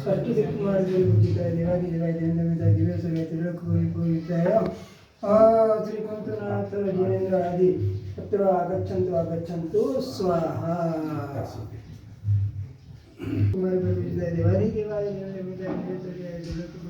ಸ್ವರ್ಗಿ ಕುಮಾರ್ ದೇವಿ ಪೂಜಿತಾ ದೇವಾಗಿ ದೇವಾದೇವೇಂದ್ರ ದಿವಸ ತಿರುಕೋವಿ ಪೂಜಿತಾಯ ಶ್ರೀಕಂತನಾಥ ಜೀನೇಂದ್ರ ಆದಿ ಅತ್ರ ಆಗಚ್ಚಂತು ಆಗಚ್ಚಂತು ಸ್ವಾಹ ಕುಮಾರ ದೇವಾದಿ ದೇವಾದೇವೇಂದ್ರ ದಿವಸ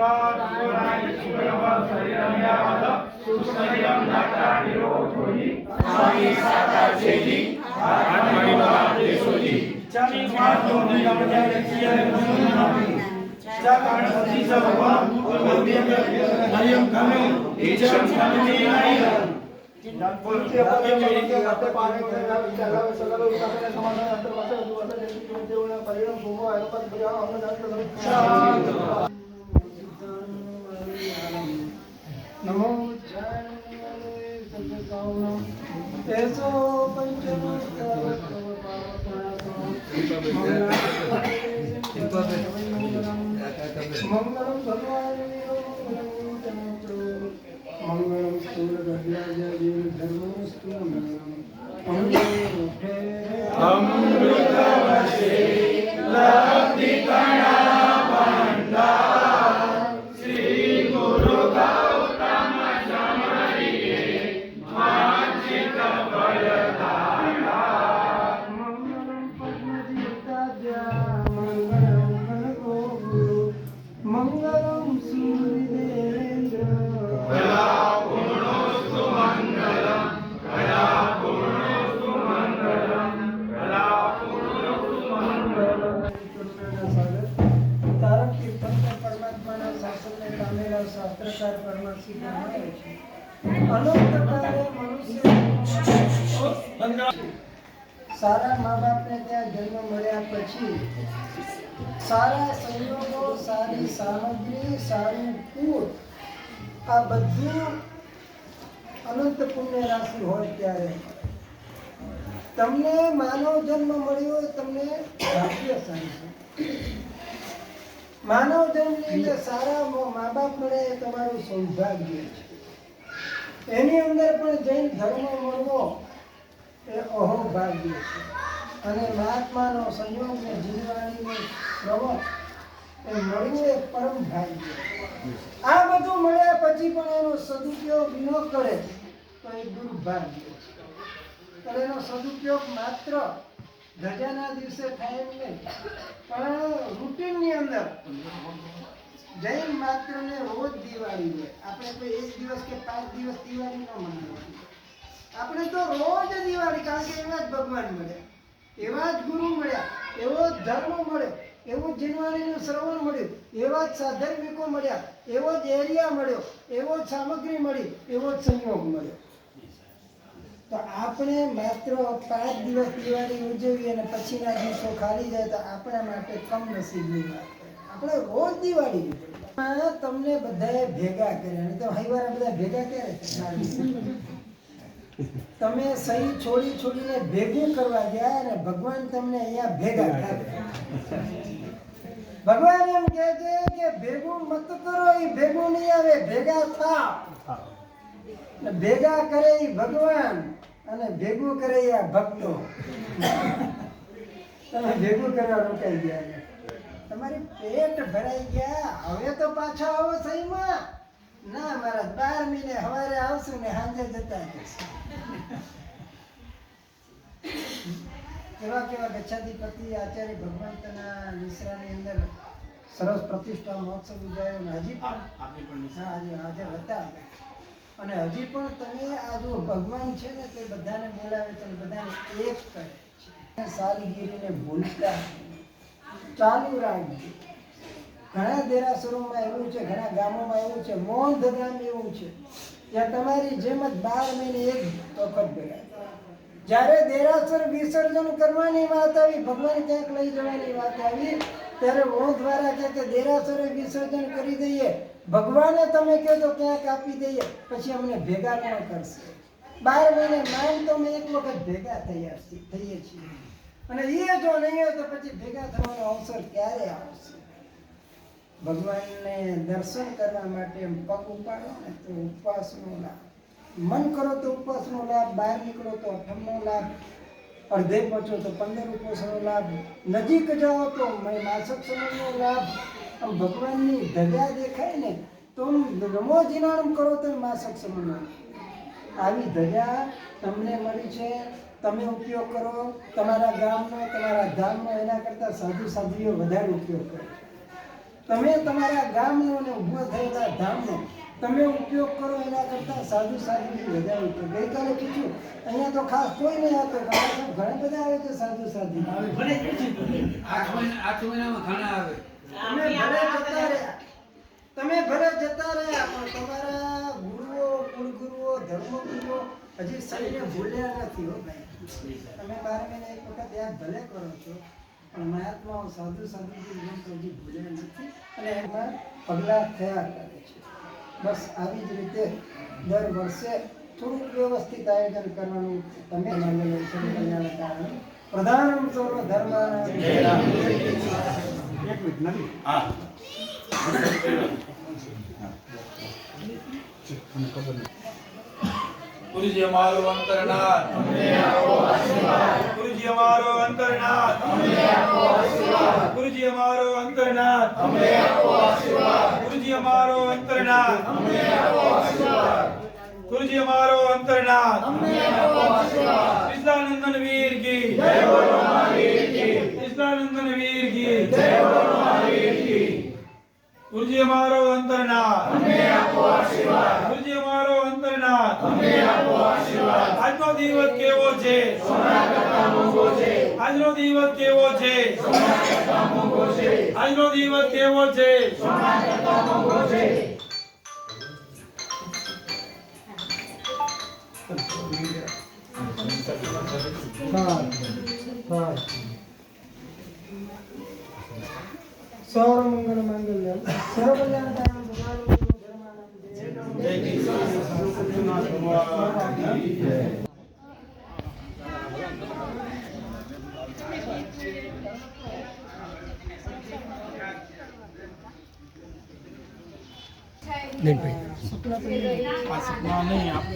આવ બારે ભગવાન નમો એસો नमो तेजो मंगलम भगवान मंगलम सूर्य धर्मस्तु मंगलम अमृत સારા મા બાપને ત્યાં જન્મ મળ્યા પછી સારા સંયોગો, સારી સામગ્રી, સારું કુળ, આ બધું અનંત પુણ્ય રાશિ હોય ત્યારે. તમને માનવ જન્મ મળ્યો તમને ભાગ્યશાળી છે. માનવ જન્મની સારા મા બાપ મળે એ તમારું સૌભાગ્ય છે. એની અંદર પણ જૈન ધર્મ મળવો એ અહોભાગ્ય છે. અને મહાત્માનો સંયોગ ને જીવવાણીનો શ્રવણ એ મળવું એ પરમ ભાગ્ય આ બધું મળ્યા પછી પણ એનો સદુપયોગ ન કરે તો એ દુર્ભાગ્ય છે. અને એનો સદુપયોગ માત્ર ધજાના દિવસે થાય એમ નહીં. પણ જૈન માત્રને રોજ દિવાળી હોય. આપણે કોઈ એક દિવસ કે પાંચ દિવસ દિવાળી ન મનાવવાની. આપણે તો રોજ દિવાળી, કારણ કે એવા જ ભગવાન મળ્યા એવા જ ગુરુ મળ્યા એવો જ ધર્મ મળ્યો એવું જીનવાણીનું શ્રવણ મળ્યું એવા જ સાધર્મિકો મળ્યા. એવો જ એરિયા મળ્યો. એવો જ સામગ્રી મળી. એવો જ સંયોગ મળ્યો. તો આપણે માત્ર પાંચ દિવસ દિવાળી ઉજવીએ અને પછીના દિવસો ખાલી જાય તો આપણા માટે કમ નસીબની વાત. આપણે રોજ દિવાળી. તમને બધાએ ભેગા કર્યા અને તો હૈવારા બધા ભેગા થાય? તમે સહી છોડી છોડીને ભેગું કરવા ગયા અને ભગવાન તમને અહીંયા ભેગા કર્યા ભગવાન એમ કહે છે કે ભેગું મત કરો, એ ભેગું નહીં આવે, ભેગા થાવ ભેગા કરે એ ભગવાન અને ભેગું કરે આ ભક્તો તમે ભેગું કરવા રોકાઈ ગયા. તમારી પેટ ભરાઈ ગયા. હવે તો પાછા આવો સહીમાં ના મારા બાર મહિને સવારે આવશું ને સાંજે જતા કેવા કેવા ગચ્છાધિપતિ આચાર્ય ભગવંતના મિશ્રાની અંદર સરસ પ્રતિષ્ઠા મહોત્સવ ઉજાયો અને હજી પણ. આજે હાજર હતા. અને હજી પણ તમે આ જો ભગવાન છે ને તે બધાને બોલાવે છે બધાને એક કરે છે. સાલગીરીને ભૂલતા. ચાલુ રાખજો. ઘણા દેરાસરોમાં એવું છે, ઘણા ગામોમાં એવું છે મોંધ ધગામ એવું છે. ત્યાં તમારી જેમ જ બાર મહિને એક વખત ભેગા જ્યારે દેરાસર વિસર્જન કરવાની વાત આવી, ભગવાન ક્યાંક લઈ જવાની વાત આવી, ત્યારે ઓં દ્વારા કહે કે દેરાસરે વિસર્જન કરી દઈએ. ભગવાને તમે કહો તો ક્યાંક આપી દઈએ, પછી અમને ભેગા પણ કરશે. બાર મહિને માંડ તો અમે એક વખત ભેગા થયા થઈએ છીએ. અને એ જો નહીં હોય તો પછી ભેગા થવાનો અવસર ક્યારે આવશે? ભગવાનને દર્શન કરવા માટે એમ પગ ઉપાડો ને તો ઉપવાસનો લાભ. મન કરો તો ઉપવાસનો લાભ, બહાર નીકળો તો અઠમનો લાભ, અડધે પહોંચો તો પંદર ઉપવાસનો લાભ, નજીક જાઓ તો માસક સમયનો લાભ. આમ ભગવાનની ધજા દેખાય ને તો રમો જીનાણમ કરો તો માસક સમયનો આવી ધજા તમને મળી છે. તમે ઉપયોગ કરો તમારા ગામનો તમારા ધામનો એના કરતાં સાધુ સાધુઓ વધારે ઉપયોગ કરો. તમે તમારા ગામનો અને ઊભો થયેલા ધામનો તમે ઉપયોગ કરો એના કરતાં સાધુ સાધુની વધારે ઉપયોગ ગઈકાલે કીધું અહીંયા તો ખાસ કોઈ નહીં આવતો ઘણા ઘણા બધા આવે છે સાધુ સાધુ આઠ મહિનામાં ઘણા આવે તમે ભલે જતા રહ્યા તમે ભલે જતા રહ્યા પણ તમારા ગુરુઓ કુળગુરુઓ ધર્મગુરુઓ હજી શરીરે ભૂલ્યા નથી હો ભાઈ. તમે બાર મહિને એક વખત યાદ ભલે કરો છો પણ મહાત્માઓ સાધુ સાધુજી હજી ભૂલ્યા નથી અને એમાં પગલાં થયા કરે છે. બસ આવી જ રીતે દર વર્ષે થોડુંક વ્યવસ્થિત આયોજન કરવાનું તમે માનેલું છે કલ્યાણ કારણે. પ્રધાનમ સર્વ ધર્મ એક મિનિટ નથી હા. ગુરુજી गुरुजी मारो अंतरनाथ गुरुजी मारो अंतरनाथ गुरुजी मारो अंतरनाथ गुरुजी मारो अंतरनाथ गुरुजी मारो अंतरनाथ कृष्णानंदन वीर की कृष्णानंदन वीर की गुरुजी मारो अंतरनाथ દિવસ કેવો છે? આજનો દિવસ કેવો છે? આજનો દિવસ કેવો છે? સર્વમંગલ માંગલ્યમ સર્વકલ્યાણકારમ ભગવાન ધર્માનંદ જય કિશન સત્યનાથ ભગવાન કી જય. नहीं भाई सपना नहीं आप